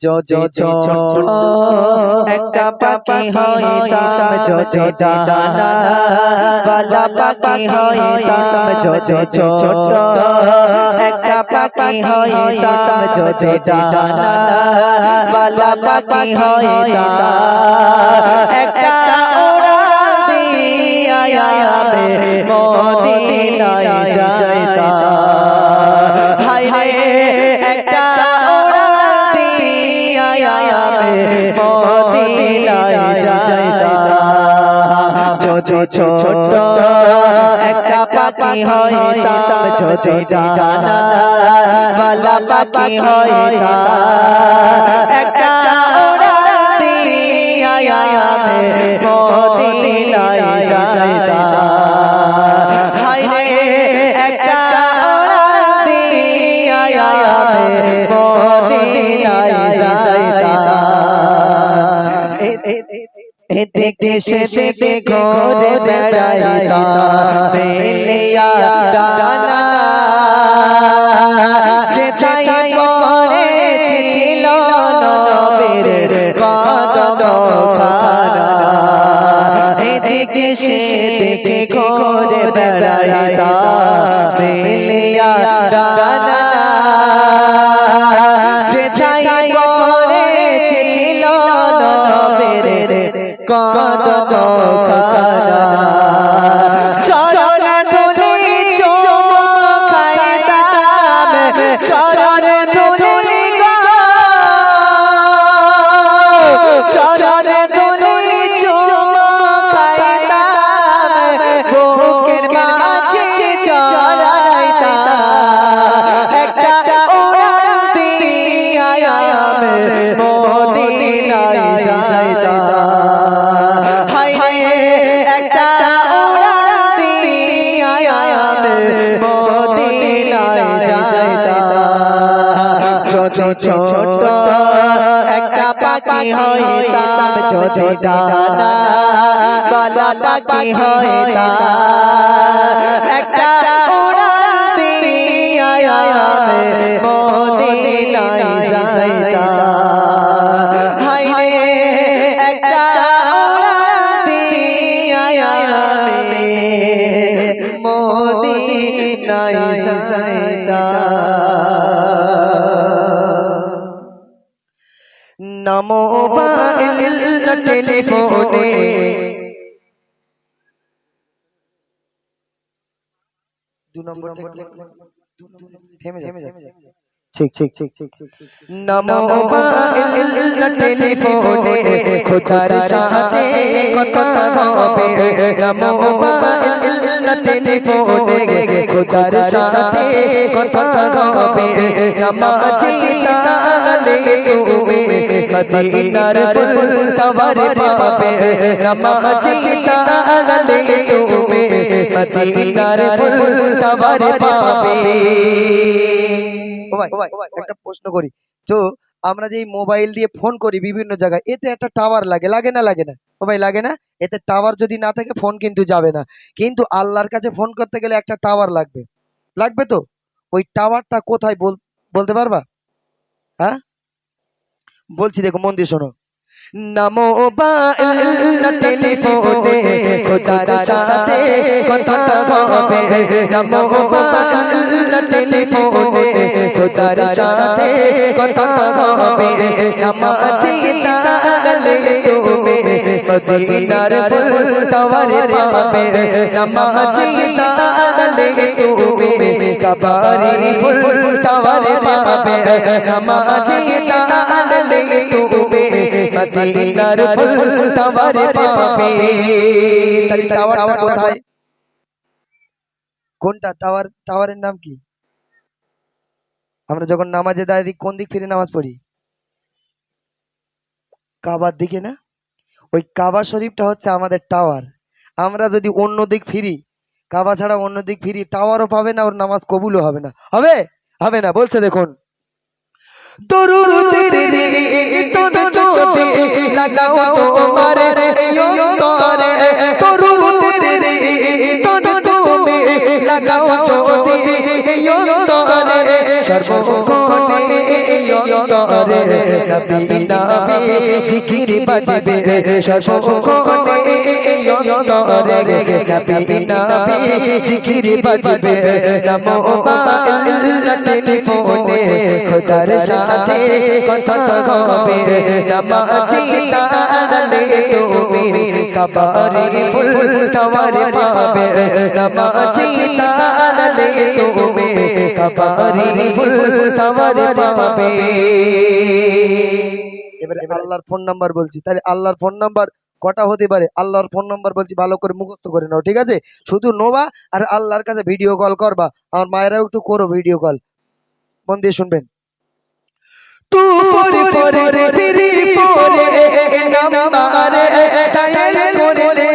যদি একটা পাখি হইতাম যদি ডানা বালা পাখি হইতাম যদি ছোট একটা পাখি হইতাম যদি ডানা বালা পাখি হইতাম একটা ওড়া দিয়া যাবে যদি ছোট একটা পাখি হইতাম যদি ডানা বালা পাখি হইতাম একটা ওড়া দিয়া মদিনায় যাইতাম এদিকে দেখো ঘুরে বেড়াইতাম বেলিয়া চরণ ধুলি ছোট ছোট একটা পাখি হইতাম ছোট ডানা গলা পাখি হইতাম একটা উড়ান দিয়া আমি মদিনায় যাইতাম হাই রে একটা যাইতাম নমো মোবাইল টেলিফোনে। দু নম্বর থেমে যাচ্ছে। ঠিক ঠিক ঠিক ঠিক নমো মোবাইল টেলিফোনে খোদার সাথে কথা হবে নমো মোবাইল টেলিফোনে খোদার সাথে কথা হবে নামাজি তালে তুমি মদিনার ফুল তবর পাবে নামাজি তালে তুমি মদিনার ফুল তবর পাবে ও ভাই একটা প্রশ্ন করি। তো আমরা যে মোবাইল দিয়ে ফোন করি বিভিন্ন জায়গায় এতে একটা টাওয়ার লাগে লাগে না লাগে না? ও ভাই লাগে না? এতে টাওয়ার যদি না থাকে ফোন কিন্তু যাবে না। কিন্তু আল্লাহর কাছে ফোন করতে গেলে একটা টাওয়ার লাগবে। লাগবে তো? ওই টাওয়ারটা কোথায় বল বলতে পারবা? হ্যাঁ? বলছি দেখো মন দিয়ে শোনো। নমো মোবাইল টেলিফোনে খোদার সাথে কথা হবে নমো মোবাইল টেলিফোনে খোদার সাথে কথা হবে নামাজি তালে তুমি মদিনার ফুল তওয়ারে পাবে নামাজি তালে তুমি কবারি ফুল তওয়ারে পাবে নামাজি তালে তুমি মদিনার ফুল তওয়ারে পাবে। তাহলে টাওয়ারটা কোথায়? কোনটা? টাওয়ার টাওয়ারের নাম কি? আমরা যখন নামাজে দাঁড়িয়ে কোন দিক ফিরে নামাজ পড়ি? কাবার দিকে না? ওই কাবা শরীফটা হচ্ছে আমাদের টাওয়ার। আমরা যদি অন্য দিক ফিরি কাবা ছাড়া অন্য দিক ফিরি টাওয়ারও পাবে না ওর নামাজ কবুলও হবে না। হবে? হবে না বলছে দেখুন। দরুদের টন চোতে লাগাও তোমার অন্তরে। দরুদের টন তুমি লাগাও চোতে সর্বক্ষণে অন্তরে নবী নামে জিকির বাজবে। সর্বক্ষণে অন্তরে নবী কথা হবে। নামাজি তাহলে তুমি কবারে ফুল টাওয়ারে পাবে। নামাজি তাহলে তুমি পাবে এবারে আল্লাহর ফোন নাম্বার বলছি। তাহলে আল্লাহর ফোন নাম্বার কটা হতে পারে? আল্লাহর ফোন নাম্বার বলছি ভালো করে মুখস্থ করে নাও ঠিক আছে? শুধু নোবা আর আল্লাহর কাছে ভিডিও কল করবা। আমার মায়েরাও একটু করো ভিডিও কল মন দিয়ে শুনবেন। পরে পরে ফিরি পরে নামারে টায়াল করে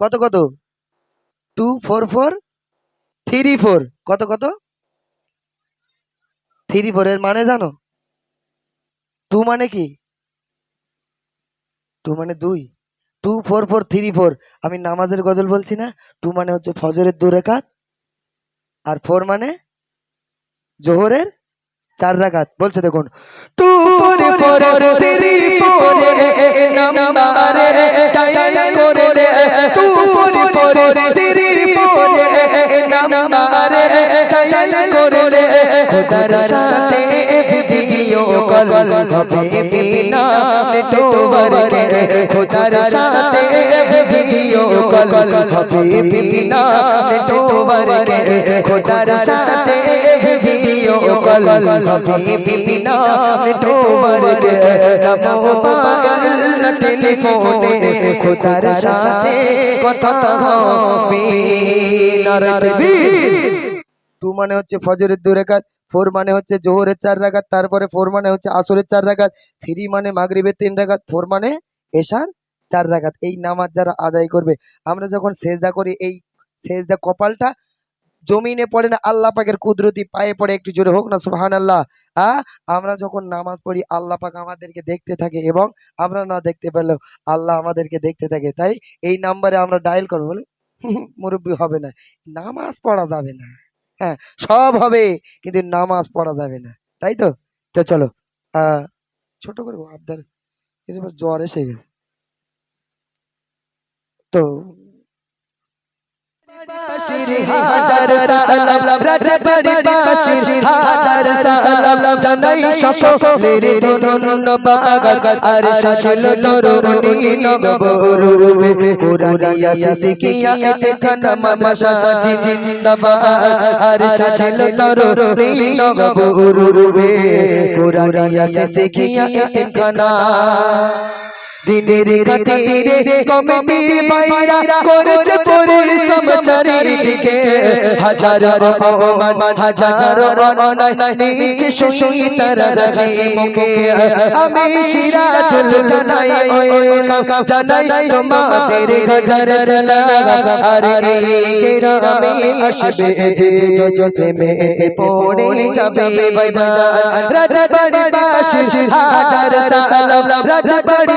কত কত? Two four four three four কত কত? থ্রি ফোর এর মানে জানো? টু মানে কি? টু মানে দুই। Two four four three four আমি নামাজের গজল বলছি না। টু মানে হচ্ছে ফজরের দু রেখাত। আর ফোর মানে জোহরের চার রাকাত বলছে দেখুন তু পরে পরে ফিরি পরে নামারে টায়াল করে তু পরে পরে ফিরি পরে নামারে টায়াল করে খোদার সাথে ভিডিও কল হবে বিনা নেটওয়ার্কে। খোদার সাথে ভিডিও কল হবে বিনা নেটওয়ার্কে। খোদার সাথে ভিডিও কল হবে বিনা নেটওয়ার্কে নমো পাগল টেলিফোনে খোদার সাথে কথা হবে। নারতবীর টু মানে হচ্ছে ফজরের দু রেখাত ফোর মানে হচ্ছে জোহরের চার রাকাত তারপরে ফোর মানে হচ্ছে আসরের চার রাকাত থ্রি মানে মাগরিবের তিন রাকাত ফোর মানে এশার চার রাকাত এই নামাজ যারা আদায় করবে আমরা যখন সেজদা করি এই সেজদা কপালটা জমিনে পড়ে না, আল্লাহ পাকের কুদরতি পায়ে পড়ে একটু জোরে হোক না সুহান আল্লাহ আহ আমরা যখন নামাজ পড়ি, আল্লাহ পাক আমাদেরকে দেখতে থাকে এবং আমরা না দেখতে পেলেও আল্লাহ আমাদেরকে দেখতে থাকে। তাই এই নাম্বারে আমরা ডায়াল করব, বলে মুরব্বী হবে না। নামাজ পড়া যাবে না। হ্যাঁ সব হবে, কিন্তু নামাজ পড়া যাবে না। তাই তো? তো চলো ছোট করব আপনার এবার জ্বর এসে গেছে। তো হাজার সালাম রাজবাড়ি বাশির হাজার সালাম জানাই সকলের আর তরুণী সিকিয়া জিন্দাবাদ আর শাসল তরুণী নগবরুবে কুরানিয়া সিকিয়া দিনের খাতিরে কমিটি বাইরা করেছে পরিশ্রম চারিদিকে হাজার অপমান হাজার অন্যায় নিচে শুই তারা রাশি মুখে আমি সিরাজুল জানাই ওয়েলকাম জানাই তোমাদের হাজার সালাম আর এই আসবে যে যত প্রেমে পড়ে যাবে বাজার রাজবাড়ি বাসী হাজার সালাম রাজবাড়ি